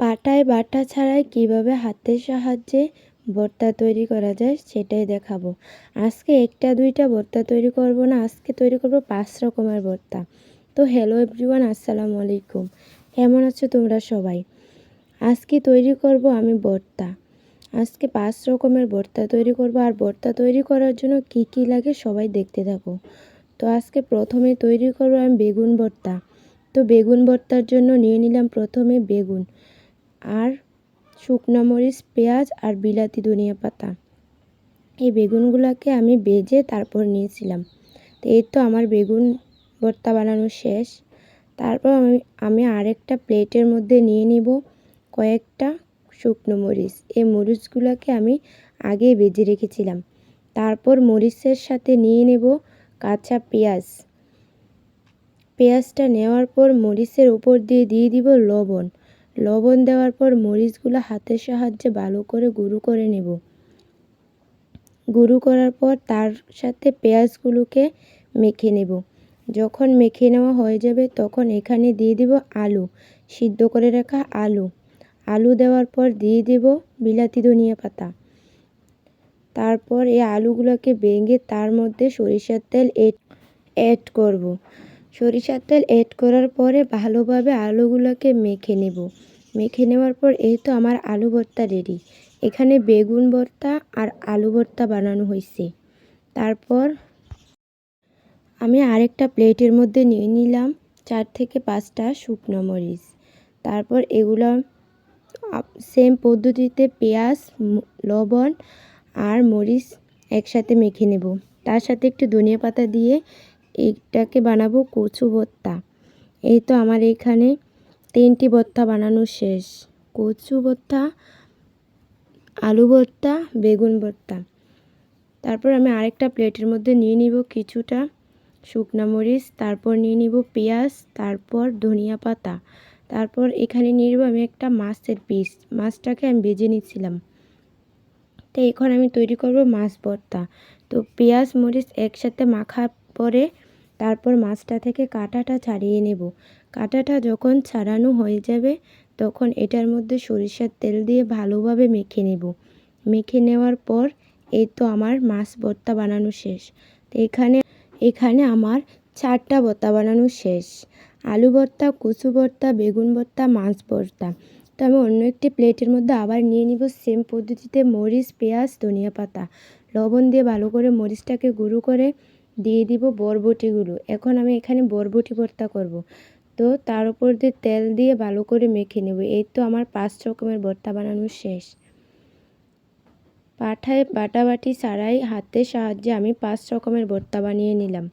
পাটায় বাটা ছাড়াই কীভাবে হাতের সাহায্যে ভর্তা তৈরি করা যায় সেটাই দেখাবো। আজকে একটা, দুইটা ভর্তা তৈরি করব না, আজকে তৈরি করব পাঁচ রকমের ভর্তা তো হ্যালো এভরিওয়ান আসসালামু আলাইকুম। কেমন আছো তোমরা সবাই? আজকে তৈরি করব আমি ভর্তা আজকে পাঁচ রকমের ভর্তা তৈরি করব। আর ভর্তা তৈরি করার জন্য কি কি লাগে সবাই দেখতে থাকো। তো আজকে প্রথমে তৈরি করব আমি বেগুন ভর্তা তো বেগুন ভর্তার জন্য নিয়ে নিলাম প্রথমে বেগুন। আর শুকনো মরিচ, পেঁয়াজ আর বিলাতি ধনিয়া পাতা। এই বেগুনগুলোকে আমি বেজে তারপর নিয়েছিলাম। তো এই তো আমার বেগুন ভর্তা বানানো শেষ। তারপর আমি আমি আরেকটা প্লেটের মধ্যে নিয়ে নিব কয়েকটা শুকনো মরিচ। এই মরিচগুলোকে আমি আগে বেজে রেখেছিলাম। তারপর মরিচের সাথে নিয়ে নেব কাঁচা পেঁয়াজ। পেঁয়াজটা নেওয়ার পর মরিচের উপর দিয়ে দিয়ে দিব লবণ। লবণ দেওয়ার পর মরিচগুলো হাতের সাহায্যে ভালো করে গুঁড়ো করে নেব। গুঁড়ো করার পর তার সাথে পেঁয়াজগুলোকে মেখে নেব। যখন মেখে নেওয়া হয়ে যাবে তখন এখানে দিয়ে দিব আলু, সিদ্ধ করে রাখা আলু। আলু দেওয়ার পর দিয়ে দেব বিলাতি ধনিয়া পাতা। তারপর এই আলুগুলোকে ভেঙে তার মধ্যে সরিষার তেল এড অ্যাড করব। সরিষার তেল অ্যাড করার পরে ভালোভাবে আলুগুলোকে মেখে নেব। মেখে নেওয়ার পর এই তো আমার আলু ভর্তা রেডি এখানে বেগুন ভর্তা আর আলু ভর্তা বানানো হয়েছে। তারপর আমি আরেকটা প্লেটের মধ্যে নিয়ে নিলাম চার থেকে পাঁচটা শুকনো মরিচ। তারপর এগুলো সেম পদ্ধতিতে পেঁয়াজ লবণ আর মরিচ একসাথে মেখে নেব। তার সাথে একটু ধনিয়া পাতা দিয়ে এইটাকে বানাবো কচু ভর্তা। এই তো আমার এখানে তিনটি ভর্তা বানানো শেষ। কচু ভর্তা, আলু ভর্তা, বেগুন ভর্তা। তারপর আমি আরেকটা প্লেটের মধ্যে নিয়ে নিব কিছুটা শুকনা মরিচ, তারপর নিয়ে নিব পেঁয়াজ, তারপর ধনিয়া পাতা। তারপর এখানে নিয়ে নেব আমি একটা মাছের পিস। মাছটাকে আমি ভেজে নিচ্ছিলাম। তো এখন আমি তৈরি করব মাছ ভর্তা। তো পেঁয়াজ, মরিচ একসাথে মাখার পরে তারপর মাছটা থেকে কাঁটাটা ছাড়িয়ে নেব। কাঁটাটা যখন ছাড়ানো হয়ে যাবে, তখন এটার মধ্যে সরিষার তেল দিয়ে ভালোভাবে মেখে নেব। মেখে নেওয়ার পর এই তো আমার মাছ ভর্তা বানানো শেষ। তো এখানে এখানে আমার চারটা ভর্তা বানানো শেষ। আলু ভর্তা কচু ভর্তা বেগুন ভর্তা মাছ ভর্তা তো আমি অন্য একটি প্লেটের মধ্যে আবার নিয়ে নিব সেম পদ্ধতিতে মরিচ, পেঁয়াজ, ধনিয়া পাতা। লবণ দিয়ে ভালো করে মরিচটাকে গুঁড়ো করে দিয়ে দিব বরবটিগুলো। এখন আমি এখানে বরবটি ভর্তা করব। তো তার উপর দিয়ে তেল দিয়ে ভালো করে মেখে নেব। এই তো আমার পাঁচ রকমের ভর্তা বানানো শেষ। পাঠায় বাটাবাটি ছাড়াই হাতের সাহায্যে আমি পাঁচ রকমের ভর্তা বানিয়ে নিলাম।